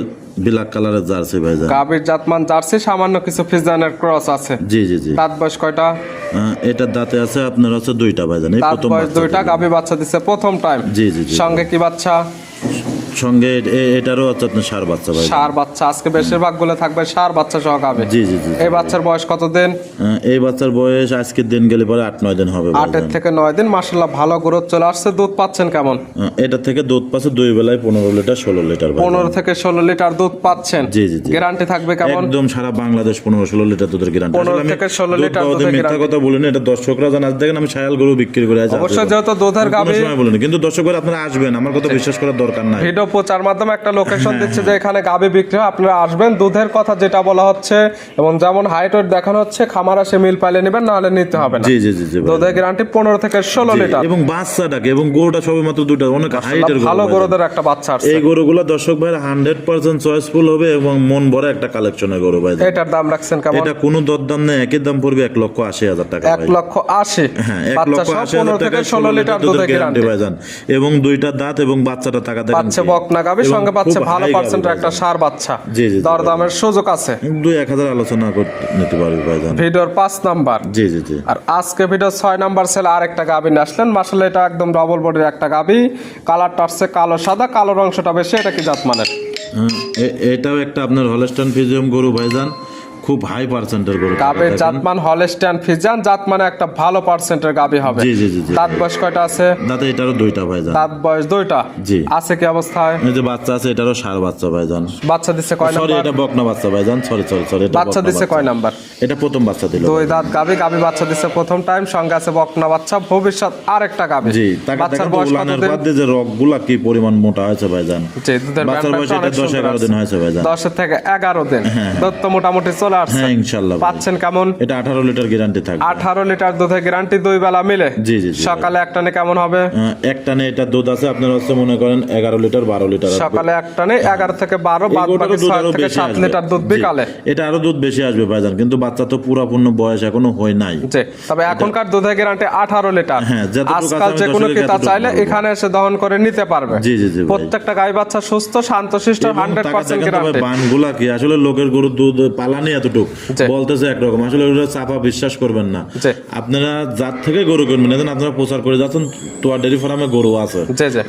ব্ল্যাক কালারের জার্সি ভাইজান গাবির জাতমান জার্সি সামান্য কিছু ফিজানের ক্রস আছে। জি জি জি। দাঁত বয়স কয়টা? এটা এটার দাঁতে আছে আপনার হচ্ছে দুইটা ভাইজান এই প্রথম দুইটা। গাবি বাচ্চা দিচ্ছে প্রথম টাইম জি জি। সঙ্গে কি বাচ্চা? সঙ্গে এটারও হচ্ছে আপনার সার বাচ্চা ভাই। সার বাচ্চা আজকে বেশিরভাগগুলো থাকবে সার বাচ্চা সহ গাবে জি জি জি। এই বাচ্চার বয়স কতদিন? আহ, এই বাচ্চার বয়স আজকের দিন গেলে পরে আট নয় দিন হবে আটের থেকে নয় দিন মাসাল্লাহ ভালো গ্রোথ চলে আসছে। দুধ পাচ্ছেন কেমন? এটা থেকে দুধ পাচ্ছে দুই বেলায় পনেরো লিটার ষোলো লিটার। পনেরো থেকে ষোলো লিটার দুধ পাচ্ছেন। জি, জি। গ্যারান্টি থাকবে কেমন? একদম সারা বাংলাদেশ পনেরো ষোলো লিটার দুধের গ্যারান্টি। 15 থেকে 16 লিটার দুধের মিথ্যা। কথা বলিনি এটা দর্শকরা জান। দেখেন আমি সায়াল গরু বিক্রি করে আছি অবশ্যই যেহেতু দুধের গাবি বলিনি কিন্তু দর্শক ভাই আপনারা আসবেন আমার কথা বিশ্বাস করার দরকার নাই। ভিডিও প্রচার মাধ্যমে একটা লোকেশন হ্যাঁ, দিচ্ছে যে এখানে গাবি বিক্রি হয়। আপনারা আসবেন দুধের কথা যেটা বলা হচ্ছে এবং যেমন হাইট ওয়েট দেখানো হচ্ছে খামার আসে মিল পাইলে নেবেন নাহলে নিতে হবে না। জি জি জি ভাই। দুধের গ্যারান্টি পনেরো থেকে ষোলো লিটার। এবং বাচ্চাটাকে এবং গরুটা সবে মাত্র দুটো অনেক হাইটের ভালো গরুদের একটা বাচ্চা আসছে। এই গরুগুলো দর্শক ভাই হান্ড্রেড পার্সেন্ট চয়েসফুল হবে এবং মন ভরা একটা কালেকশনের গরু ভাই। এটার দাম রাখছেন কেমন? এটা কোনো দরদাম নেই একই দাম পড়বে এক লক্ষ আশি হাজার টাকা এক লক্ষ আশি। হ্যাঁ এক লক্ষ আশি হাজার টাকা ষোলো লিটার দুধের গ্যারান্টি ভাইজান এবং দুইটা দাঁত এবং বাচ্চাটা টাকা দেখেন? বকনা গাবি সঙ্গে পাচ্ছে ভালো পার্সেন্ট পার্সেন্টের একটা সার বাচ্চা। জি, জি, জি, দরদামের সুযোগ আছে। দুই এক হাজার আলোচনা করতে নিতে পারবি ভাইজান ভিডিওর পাঁচ নাম্বার। জি জি জি। আর আজকে ভিডিও ছয় নাম্বার সেল আর একটা গাবি আসলেন। মাসালে এটা একদম ডবল বডির একটা গাবি কালারটা আসছে কালো সাদা কালোর অংশটা বেশি এটা কি জাত মানের হ্যাঁ, এটাও একটা আপনার হলস্টন ফিজিয়াম গরু ভাইজান। খুব হাই পার্সেন্টের গরু দেখেন। জাতমান হলেস্টিয়ান ফিজান জাত মানে একটা ভালো পার্সেন্টের গাবি হবে। জি জি জি দাঁত বয়স কয়টা আছে? দাঁতে এটারও দুইটা ভাইজান। দাঁত বয়স দুইটা? জি। আছে কি অবস্থায়? এই যে বাচ্চা আছে এটারও সার বাচ্চা ভাইজান। বাচ্চা দিচ্ছে কয় নাম্বার? সরি এটা বকনা বাচ্চা ভাইজান সরি সরি সরি এটা বাচ্চা দিচ্ছে কয় নাম্বার? এটা প্রথম বাচ্চা দিল। দুই দাঁত গাবি গাবি বাচ্চা দিচ্ছে প্রথম টাইম সঙ্গে আছে বকনা বাচ্চা ভবিষ্যৎ আরেকটা গাবি জি বাচ্চার বয়স কতদিন? বাদ যে রকগুলা কি পরিমাণ মোটা হয়েছে ভাইজান। জি দুধের বাচ্চার বয়স এটা অনেক দশ সুন্দর এগারো আছে। দিন হয়েছে ভাইজান। দশের থেকে এগারো দিন। দুধ তো মোটামুটি চলে হ্যাঁ ইনশাল্লাহ ভাই। পাচ্ছেন কেমন? এটা আঠারো লিটার গ্যারান্টি থাকবে। আঠারো লিটার দুধের গ্যারান্টি দুই বেলা মিলে? জি জি সকালে একটানে কেমন হবে? এটা দুধ আছে আপনার হচ্ছে মনে করেন এগারো লিটার বারো লিটার। আসবে। সকালে একটানে এগারো থেকে বারো এই বাদ বাকি থেকে বেশি সাত আসবে। লিটার দুধ বিকালে। এটা আরও দুধ বেশি আসবে ভাইজান কিন্তু বাচ্চা তো পুরাপূর্ণ বয়স এখনও হয় নাই। জি। তবে এখনকার দুধের গ্যারান্টি আঠারো লিটার। হ্যাঁ, আজকাল যে কোনো ক্রেতা চাইলে এখানে এসে দহন করে নিতে পারবে। জি জি জি প্রত্যেকটা গাই বাচ্চা সুস্থ শান্তশিষ্ট এবং হান্ড্রেড টাকা পার্সেন্ট দেখেন তো ভাই, গ্যারান্টি বানগুলা কি? আসলে লোকের গরুর দুধ পালানি এতটুক। বলতেছে একরকম। আসলে ওটা চাপা বিশ্বাস করবেন না। আপনারা যার থেকে গরু কিনবেন এখন আপনারা প্রচার করে যাচ্ছেন। তোয়া ডেরি ফার্মে গরু আছে।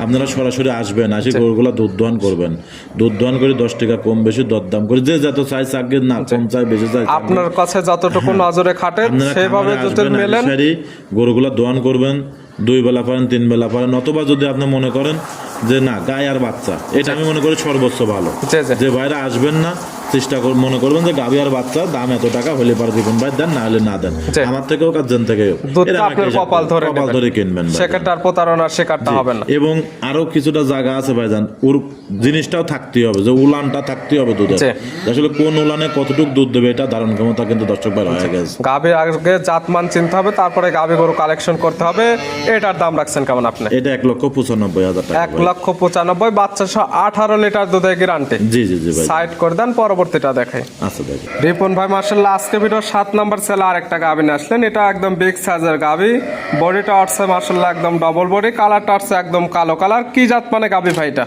আপনারা সরাসরি আসবেন আসি গরুগুলা দুধ দোয়ান করবেন। দুধ দোয়ান করে দশ টাকা কম বেশি দরদাম করে যে যত চাই চাকরি না কম চাই বেশি চাই আপনার কাছে যতটুকু নজরে খাটে সেভাবে যদি মেলেন। গরুগুলা দোয়ান করবেন। দুই বেলা পারেন তিন বেলা পারেন অথবা যদি আপনি মনে করেন যে না গায়ে আর বাচ্চা এটা আমি মনে করি সর্বোচ্চ ভালো। যে বাইরে আসবেন না চেষ্টা মনে করবেন যে গাভি আর বাচ্চা দাম এত টাকা হলে পারে দিবেন ভাই দেন না হলে না দেন। আমার থেকেও একটা আপনার কপাল ধরে কপাল ধরে কিনবেন ভাই। সেক্ষেত্রে আর প্রতারণার শিকারটা হবে না। এবং আরও কিছুটা জায়গা আছে ভাইজান ওর জিনিসটাও থাকতেই হবে যে উলানটা থাকতেই হবে দুধের। আসলে কোন উলানে কতটুক দুধ দেবে এটা ধারণ ক্ষমতা কিন্তু দর্শক ভাই হয়ে গেছে। গাভীর আগে জাতমান চিনতে হবে তারপরে গাভী গরু কালেকশন করতে হবে। এটার দাম রাখছেন কেমন আপনি? এটা এক লক্ষ পঁচানব্বই হাজার টাকা এক লক্ষ পঁচানব্বই বাচ্চা সহ আঠারো লিটার দুধের গ্যারান্টি জি জি জি ভাই। সাইড করে দেন পরবর্তী পরবর্তীটা দেখাই। আচ্ছা রিপন ভাই মার্শাল্লাহ আজকে ভিডিও সাত নম্বর সেলে আরেকটা গাভি নিয়ে আসলেন। এটা একদম বিগ সাইজের গাভি। বডিটা আসছে মার্শাল্লাহ একদম ডবল বডি কালারটা আসছে একদম কালো কালার কি জাত মানে গাভি ভাইটা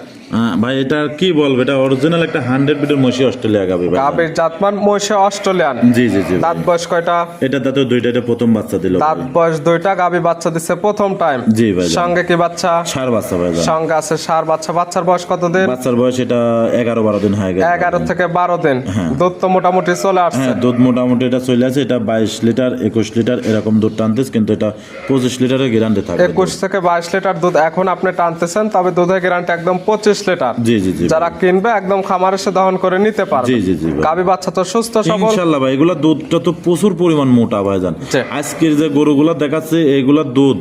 ভাই এটা কি বলব? এটা অরিজিনাল একটা হান্ড্রেড বিটের মসি অস্ট্রেলিয়া গাবি ভাই। জাতমান মহিষে অস্ট্রেলিয়ান। জি জি জি দাঁত বয়স কয়টা? এটা তাতে দুইটা এটা প্রথম বাচ্চা দিল দাঁত বয়স দুইটা বাচ্চা দিচ্ছে প্রথম টাইম জি ভাই সঙ্গে কি বাচ্চা? সার বাচ্চা ভাই সঙ্গে আছে সার বাচ্চা। বাচ্চার বয়স কত দিন বাচ্চার বয়স এটা এগারো বারো দিন হয়ে গেছে। এগারো থেকে বারো দিন। দুধ তো মোটামুটি চলে আসছে। হ্যাঁ দুধ মোটামুটি এটা চলে আছে এটা বাইশ লিটার একুশ লিটার এরকম দুধ টানতেছ কিন্তু এটা পঁচিশ লিটারের গ্যারান্টি থাকবে একুশ থেকে বাইশ লিটার দুধ এখন আপনি টানতেছেন তবে দুধের গ্যারান্টি একদম পঁচিশ লিটার জি জি জি যারা কিনবে একদম খামার এসে দহন করে নিতে পারবে। জি জি জি। গাভি বাচ্চা তো সুস্থ সবল। ভাই এগুলা দুধটা তো প্রচুর পরিমাণ মোটা ভাই জান। আজকের যে গরুগুলা দেখাচ্ছে এইগুলা দুধ।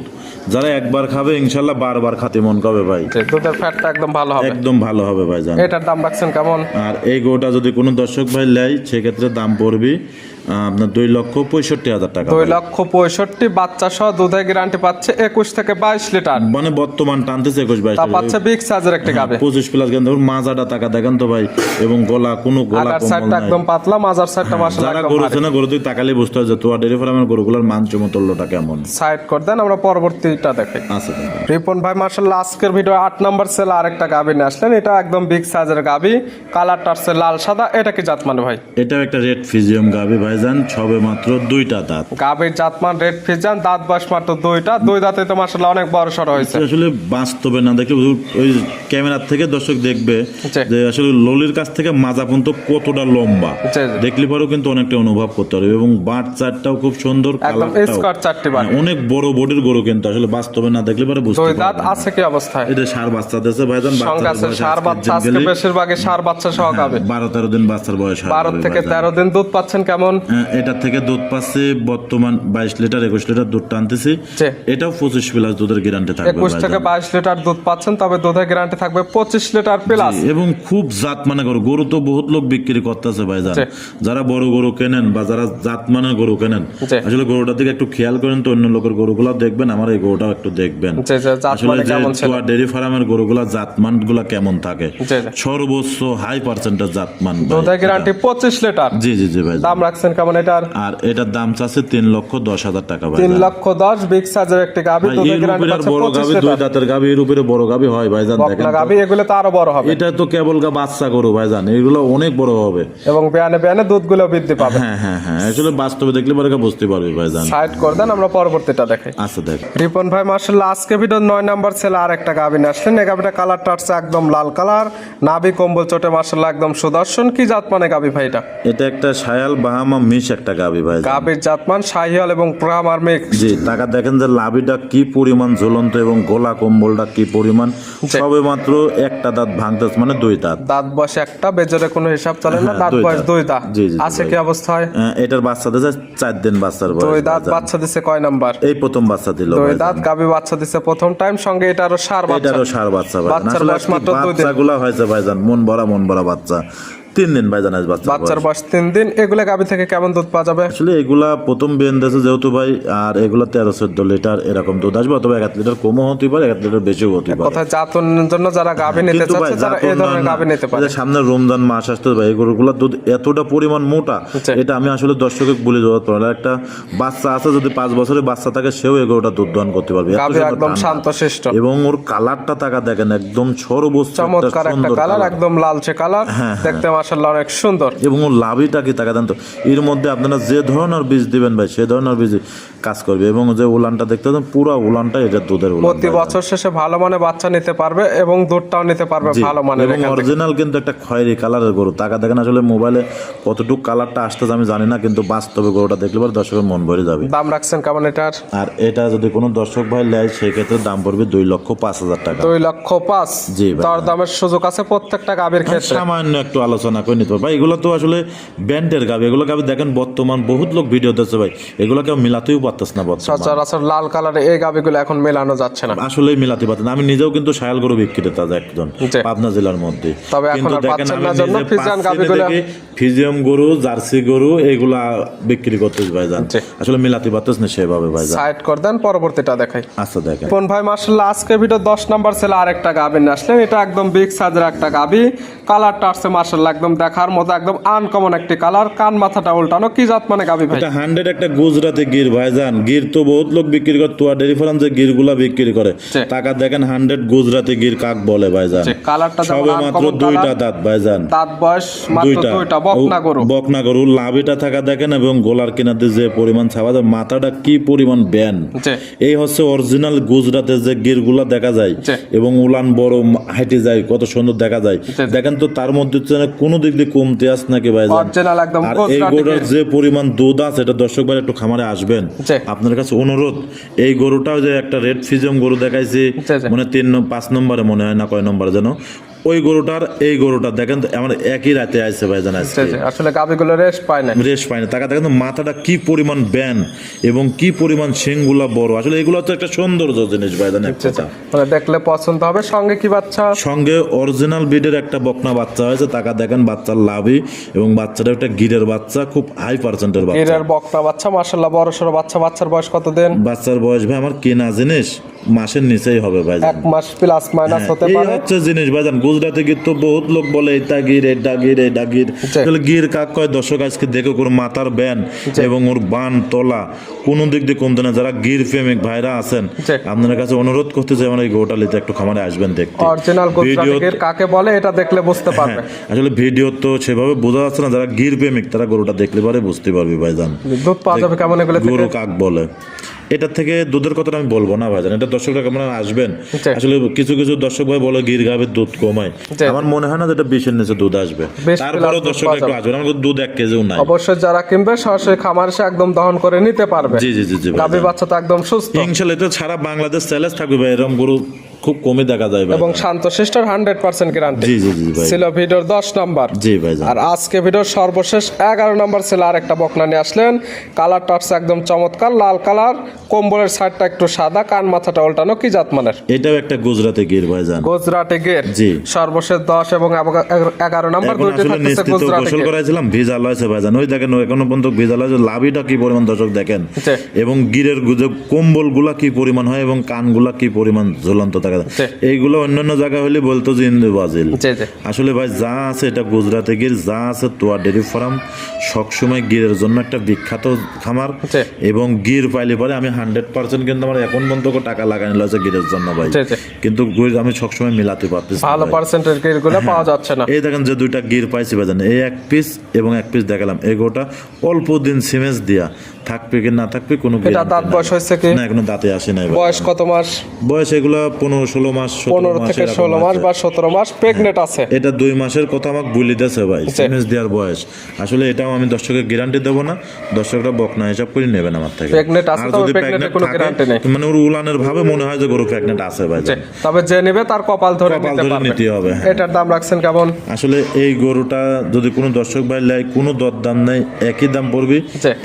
যারা একবার খাবে ইনশাল্লাহ বারবার খাতে মন করবে ভাই। দুধের ফ্যাটটা একদম ভালো হবে। একদম ভালো হবে ভাই জান। এটার দাম রাখছেন কেমন? আর এই গরুটা যদি কোনো দর্শক ভাই নেয় সেক্ষেত্রে দাম পড়বে আপনার দুই লক্ষ পঁয়ষট্টি হাজার টাকা দুই লক্ষ পঁয়ষট্টি বাচ্চা সহ দুধের গ্যারান্টি পাচ্ছে একুশ থেকে বাইশ লিটার। মানে বর্তমান টানতেছে একুশ বাইশ তা পাচ্ছে বিগ সাইজের একটি গাভি। পঁচিশ প্লাস ধরুন মাজাটা টাকা দেখেন তো ভাই এবং গলা কোনো গলা আগার সাইডটা একদম পাতলা মাজার সাইডটা মাসাল্লাহ যারা একদম গরু ভারী। চেনে গরু তুই তাকালে বুঝতে হয় যে তোমার ডেরি ফার্মের গরুগুলোর মান চমতল্যটা কেমন। সাইড করে দেন আমরা পরবর্তীটা দেখাই আছে দেখেন। রিপন ভাই মার্শাল্লাহ আজকের ভিডিও আট নম্বর সেল আরেকটা গাভি নিয়ে আসলেন। এটা একদম বিগ সাইজের গাভি। কালারটা আসছে লাল সাদা। এটা কি জাত মানে ভাই? এটাও একটা রেড ফিজিয়াম গাবি ভাইজান সবে মাত্র দুইটা দাঁত। গাভির জাতমান রেড ফিজান দাঁত বাস মাত্র দুইটা। দুই দাঁতে তো মার্শাল্লাহ অনেক বড় সড় হয়েছে। আসলে বাস্তবে না দেখলে ওই ক্যামেরার থেকে দর্শক দেখবে। যে আসলে ললির কাছ থেকে মাজা পর্যন্ত কতটা লম্বা। দেখলে পরেও কিন্তু অনেকটা অনুভব করতে পারবে এবং বাট চারটাও খুব সুন্দর একদম স্কট চারটি বার হ্যাঁ, অনেক বড় বডির গরু কিন্তু আসলে বাস্তবে না দেখলে পরে বুঝতে দুই দাঁত আছে কি অবস্থায়? এটা সার বাচ্চা দিয়েছে ভাইজান আছে সার বাচ্চা আজকে বেশিরভাগই সার বাচ্চা সহ গাভি বারো তেরো দিন বাচ্চার বয়স হয় বারো হবে থেকে ভাইজান। তেরো দিন দুধ পাচ্ছেন কেমন? হ্যাঁ, এটা থেকে দুধ পাচ্ছি বর্তমান বাইশ লিটার একুশ লিটার দুধ টানতেছি। এটাও পঁচিশ প্লাস দুধের গ্যারান্টি থাকবে একুশ থেকে বাইশ লিটার দুধ পাচ্ছেন তবে দুধের গ্যারান্টি থাকবে পঁচিশ লিটার প্লাস এবং খুব জাত মানে গরু গরু তো বহুত লোক বিক্রি করতেছে ভাই জি। যারা বড় গরু কেনেন বা যারা জাত মানের গরু কেনেন আসলে গরুটার দিকে একটু খেয়াল করেন তো অন্য লোকের গরুগুলো দেখবেন আমার এই গরুটাও একটু দেখবেন। আসলে মানে যে ডেরি ফার্মের গরুগুলা জাতমানগুলা কেমন থাকে। সর্বোচ্চ হাই পার্সেন্টেজ জাতমান। দুধের গ্যারান্টি পঁচিশ লিটার। জি জি জি ভাই দাম রাখছেন কেমন এটার আর? এটার দাম চাচ্ছে তিন লক্ষ দশ হাজার টাকা ভাই তিন লক্ষ দশ বিগ সাইজের একটি গাভি বড় গাবি দুই দাঁতের গাবি এর উপরে বড় গাবি হয় ভাইজান দেখেন গাভি এগুলো তো আরও বড় হবে। এটা তো কেবল গা বাচ্চা গরু ভাইজান এগুলো অনেক বড় হবে। এবং বিয়ানে বিয়ানে দুধগুলো বৃদ্ধি পাবে। হ্যাঁ হ্যাঁ হ্যাঁ আসলে বাস্তবে দেখলে পরে বুঝতে পারবি ভাইজান সাইড করে দেন আমরা পরবর্তীটা দেখাই আচ্ছা দেখ। রিপন ভাই মার্শাল্লাহ আজকে ভিডিও নয় নাম্বার ছেলে আর একটা গাভি আসলেন। এই গাভিটা কালারটা আসছে একদম লাল কালার নাভি কম্বল চটে মার্শাল্লাহ একদম সুদর্শন। কি জাত মানে গাভি ভাই এটা? এটা একটা সায়াল বাহামা মিশ একটা গাবি ভাই। গাভির জাতমান শাহিয়াল এবং প্রামার মিক্স। জি টাকা দেখেন যে লাভিটা কি পরিমাণ ঝুলন্ত এবং গোলা কম্বলটা কি পরিমাণ। সবে মাত্র একটা দাঁত ভাঙতেছে মানে দুই দাঁত। দাঁত বয়স একটা বেজরে কোনো হিসাব চলে না হ্যাঁ, দাঁত বয়স দুই দাঁত। আছে কি অবস্থায়? আহ, এটার বাচ্চা দিয়েছে চার দিন বাচ্চার দুই দাঁত বাচ্চা দিছে কয় নাম্বার? এই প্রথম বাচ্চা দিল দুই দাঁত গাভি বাচ্চা দিছে প্রথম টাইম সঙ্গে এটারও সার বাচ্চা। এটারও সার বাচ্চা ভাইজান বাচ্চার বয়স মাত্র দুই দিন। বাচ্চাগুলা হয়েছে ভাইজান মন ভরা মন ভরা বাচ্চা। তিন দিন আজ বাচ্চা বাচ্চার বয়স। তিন দিন এগুলো গাভি থেকে কেমন দুধ পাওয়া যাবে? আসলে এগুলা প্রথম বেন দেশে যেহেতু ভাই আর এগুলা তেরো চোদ্দ লিটার এরকম দুধ আসবে অথবা এক লিটার কমও হতে পারে এক লিটার বেশিও হতে পারে। জাতনের জন্য যারা গাভি নিতে চাচ্ছে তারা এই ধরনের গাভি। নিতে পারে। সামনে রমজান মাস আসতে ভাই এগুলোর দুধ এতটা পরিমাণ মোটা এটা আমি আসলে দর্শকের বলে দেওয়ার পর একটা বাচ্চা আছে যদি পাঁচ বছরের বাচ্চা থাকে সেও এগুলোটা দুধ দহন করতে পারবে। একদম। শান্তশিষ্ট। এবং ওর কালারটা টাকা দেখেন একদম সর্বোচ্চ চমৎকার একটা কালার একদম লালচে কালার হ্যাঁ, দেখতে মাসাল্লাহ অনেক সুন্দর। এবং লাভিটা কি টাকা দেন তো? এর মধ্যে আপনারা যে ধরনের বীজ দিবেন ভাই সে ধরনের বীজ কাজ করবে এবং যে উলানটা দেখতে পাচ্ছেন পুরো উলানটা এটা দুধের উলান প্রতি বছর শেষে ভালো মানে বাচ্চা নিতে পারবে এবং দুধটাও নিতে পারবে ভালো মানের এবং অরিজিনাল কিন্তু একটা খয়েরি কালারের গরু। টাকা দেখেন আসলে মোবাইলে কতটুকু কালারটা আসতেছে আমি জানি না কিন্তু বাস্তবে গরুটা দেখলে পরে দর্শকের মন ভরে যাবে। দাম রাখছেন কেমন এটার? আর এটা যদি কোনো দর্শক ভাই নেয় সেক্ষেত্রে দাম পড়বে দুই লক্ষ পাঁচ হাজার টাকা। দুই লক্ষ পাঁচ। জি। দর দামের সুযোগ আছে প্রত্যেকটা গাভীর ক্ষেত্রে। সামান্য একটু আলোচনা করে নিতে পারব ভাই এগুলো তো আসলে ব্যান্ডের গাবি। এগুলো গাবি দেখেন বর্তমান বহুত লোক ভিডিও দিচ্ছে ভাই। এগুলো কেউ মিলাতেও পারতেছ না সচরাচর লাল কালারে এই গাভীগুলো এখন মেলানো যাচ্ছে না। আসলে মিলাতে পারতেন আমি নিজেও কিন্তু সায়াল গরু বিক্রেতা একজন পাবনা জেলার মধ্যে। তবে এখন দেখেন আমি না নিজে ফিজিয়ান দেখি ফিজিয়াম গরু জার্সি গরু এগুলা বিক্রি করতেছ ভাইজান। জি। আসলে মিলাতে পারতেছ না সেভাবে ভাইজান। সাইড করে দেন পরবর্তীটা দেখাই। আচ্ছা দেখেন। কোন ভাই মার্শাল্লাহ আজকে ভিডিও দশ নম্বর ছেলে আরেকটা গাভী নিয়ে আসলেন। এটা একদম বিগ সাইজের একটা গাভী কালারটা আসছে মার্শাল্লাহ একদম দেখার মতো একদম আনকমন একটি কালার কান মাথাটা উল্টানো কি জাত মানে গাবি ভাই? এটা হান্ড্রেড একটা গুজরাতে গির ভাইজান। গির তো বহুত লোক বিক্রি করে তোয়া ডেরি ফার্ম যে গিরগুলা বিক্রি করে। টাকা দেখেন হান্ড্রেড গুজরাতে গির কাক বলে ভাইজান। কালারটা সবে মাত্র দুইটা দাঁত ভাইজান। দাঁত বয়স মাত্র দুইটা। বকনা গরু। বকনা গরু লাভিটা থাকা দেখেন এবং গোলার কিনাতে যে পরিমাণ ছাপা যায়, মাথাটা কি পরিমাণ ব্যান। এই হচ্ছে অরিজিনাল গুজরাটের যে গিরগুলা দেখা যায় এবং উলান বড় হাইটে যায় কত সুন্দর দেখা যায়। দেখেন তো তার মধ্যে হচ্ছে না কোনো দিক দিয়ে কমতে আস নাকি ভাই আর এই গরুর গরুটার যে পরিমাণ দুধ আছে এটা দর্শক ভাই একটু খামারে আসবেন। আপনার কাছে অনুরোধ এই গরুটাও যে একটা রেড ফিজম গরু দেখাইছি। মানে তিন পাঁচ নম্বরে মনে হয় না কয় নম্বরে যেন। ওই গরুটার এই গরুটা দেখেন তো আমার একই রাতে আইছে ভাই জানা জি, জি, আসলে গাবিগুলো রেস্ট পায় না রেশ পায় না তাকে দেখেন তো মাথাটা কি পরিমাণ ব্যান এবং কি পরিমাণ শিংগুলা বড়। আসলে এগুলো তো একটা সৌন্দর্য জিনিস ভাই জানেন এক জি, জি। কথা। মানে দেখলে পছন্দ হবে। সঙ্গে কি বাচ্চা? সঙ্গে অরিজিনাল ব্রিডের একটা বকনা বাচ্চা হয়েছে। তাকে দেখেন বাচ্চার লাভই এবং বাচ্চাটা একটা গিরের বাচ্চা খুব হাই পার্সেন্টের বাচ্চা। এর বকনা বাচ্চা মার্শাল্লাহ বড় সড়ো বাচ্চা। বাচ্চার বয়স কত দিন? বাচ্চার বয়স ভাই আমার কেনা জিনিস মাসের নিচেই হবে ভাই এক মাস প্লাস মাইনাস হতে পারে। এই হচ্ছে জিনিস ভাইজান গুজরাটে গির তো বহুত লোক বলে এটা গির এটা গির এটা গির। তাহলে গির কাক কয় দর্শক আজকে দেখে ওর মাথার ব্যান এবং ওর বান তলা। কোন দিক দিয়ে কমতে না যারা গির প্রেমিক ভাইরা আছেন জি। আপনার কাছে অনুরোধ করতে চাই আমার এই গোটালিতে একটু খামারে আসবেন দেখতে। অরিজিনাল ভিডিও গুজরাটের কাকে বলে এটা দেখলে বুঝতে পারবে। হ্যাঁ, আসলে ভিডিও তো সেভাবে বোঝা যাচ্ছে না যারা গির প্রেমিক তারা গরুটা দেখলে পারে বুঝতে পারবে ভাইজান। দুধ পাওয়া যাবে কেমন এগুলো গরু কাক বলে। এটার থেকে দুধের কথা আমি বলব না ভাইজান এটা দর্শকরা কেমন আসবেন। আসলে কিছু কিছু দর্শক ভাই বলে গির গাবের দুধ কমায়। আমার মনে হয় না যেটা বিশের নিচে দুধ আসবে। তারপরে দর্শক একটু আসবেন আসবে আমার দুধ এক কেজিও নাই। অবশ্যই যারা কিনবে সরাসরি খামার এসে একদম দহন করে নিতে পারবে। জি জি জি জি গাভী বাচ্চা তো একদম সুস্থ। ইনশাআল্লাহ এটা সারা বাংলাদেশ চ্যালেঞ্জ থাকবে ভাই এরকম গরু খুব কমই দেখা যায় এবং শান্ত শিষ্টার হান্ড্রেড পার্সেন্ট গ্যারান্টি জি জি জি ভাই। ছিল ভিডিওর দশ নাম্বার। জি ভাইজান আর আজকে ভিডিওর সর্বশেষ এগারো নম্বর ছিল আর একটা বকনা নিয়ে আসলেন। কালারটা হচ্ছে একদম চমৎকার লাল কালার কম্বলের সাইডটা একটু সাদা কান মাথাটা উল্টানো কি জাত মানের এটাও একটা গুজরাতে গির ভাইজান। গুজরাটে গের জি। সর্বশেষ দশ এবং এগারো- নম্বর এখন থাকতেছে গুজরাটে গোসল করাইছিলাম ভিজা লয়েছে ভাইজান। ওই দেখেন এখনও পর্যন্ত ভিজা লয়েছে লাভিটা কি পরিমাণ দর্শক দেখেন? এবং গিরের গুজব কম্বলগুলা কি পরিমাণ হয় এবং কানগুলা কি পরিমাণ ঝুলন্ত দেখা যায় জি। এইগুলো অন্যান্য জায়গায় হলে বলতো যে ইন্দু বাজিল। আসলে ভাই যা আছে এটা গুজরাটে গির যা আছে তোয়া ডেরি ফার্ম সবসময় গিরের জন্য একটা বিখ্যাত খামার এবং গির পাইলে পরে আমি হান্ড্রেড পার্সেন্ট কিন্তু আমার এখন পর্যন্ত টাকা লাগানি আছে গিরের জন্য ভাই। কিন্তু আমি সবসময় মিলাতে পারতেছি ভালো ভাই। পার্সেন্টের গিরগুলো পাওয়া যাচ্ছে না। এই দেখেন যে দুইটা গির পাইছি বাজান এই এক পিস এবং এক পিস দেখালাম এগোটা অল্প দিন সিমেন্স দিয়া। থাকবে কি না থাকবে কোনো এটা দাঁত বয়স হয়েছে কি? না এখনও দাঁতে আসে নাই বয়স কত মাস? বয়স এগুলো পনেরো ষোলো মাস পনেরো থেকে ষোলো মাস বা সতেরো মাস প্রেগনেন্ট আছে। এটা দুই মাসের কথা আমাকে বলিতেছে ভাই সিমেন্স দেওয়ার বয়স। আসলে এটাও আমি দর্শকের গ্যারান্টি দেবো না দর্শকরা বকনা হিসাব করে নেবেন আমার থেকে। Pregnant আছে, তবে যদি কোনো guarantee নেই। মানে ওর উলানের ভাবে মনে হয় যে গরু প্রেগনেন্ট আছে ভাই তবে যে নেবে তার কপাল ধরে নিতে পারবে। নিতে হবে, হ্যাঁ। এটার দাম রাখছেন কেমন? আসলে এই গরুটা যদি কোনো দর্শক ভাই লাই কোনো দরদাম নেই একই দাম পড়বে।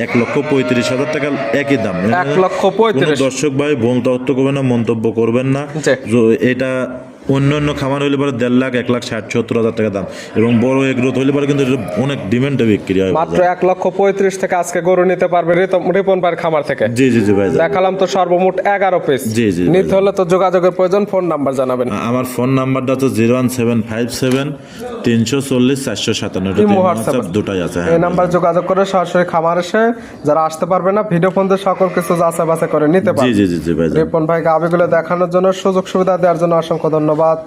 এক লক্ষ পঁয়ত্রিশ হাজার টাকা একই দাম। এক লক্ষ পঁয়ত্রিশ। দর্শক ভাই মন্তব্য করবেন না মন্তব্য করবেন না। এটা অন্য অন্য খামার হইলে পরে দেড় লাখ এক লাখ ষাট সত্তর হাজার টাকা দাম। এবং বড় এগ্রোথ হইলে পরে কিন্তু অনেক ডিমান্ডে বিক্রি হয় মাত্র এক লক্ষ পঁয়ত্রিশ থেকে আজকে গরু নিতে পারবে রিপন পার খামার থেকে। জি জি জি ভাই দেখালাম তো সর্বমোট এগারো পিস জি, জি। নিতে হলে তো যোগাযোগের প্রয়োজন ফোন নাম্বার জানাবেন। আমার ফোন নাম্বারটা হচ্ছে zero one seven five seven তিনশো চল্লিশ চারশো সাতান্ন। দুটাই আছে এই হ্যাঁ নাম্বার যোগাযোগ করে সরাসরি খামার এসে যারা আসতে পারবে না ভিডিও ফোন দিয়ে সকল কিছু যাচাই বাছাই করে নিতে পারবে। জি জি জি ভাই রিপন ভাইকে আবিগুলো দেখানোর জন্য সুযোগ সুবিধা দেওয়ার জন্য অসংখ্য ধন্যবাদ।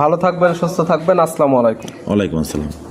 ভালো থাকবেন সুস্থ থাকবেন। আসসালামু আলাইকুম। ওয়ালাইকুম আসসালাম।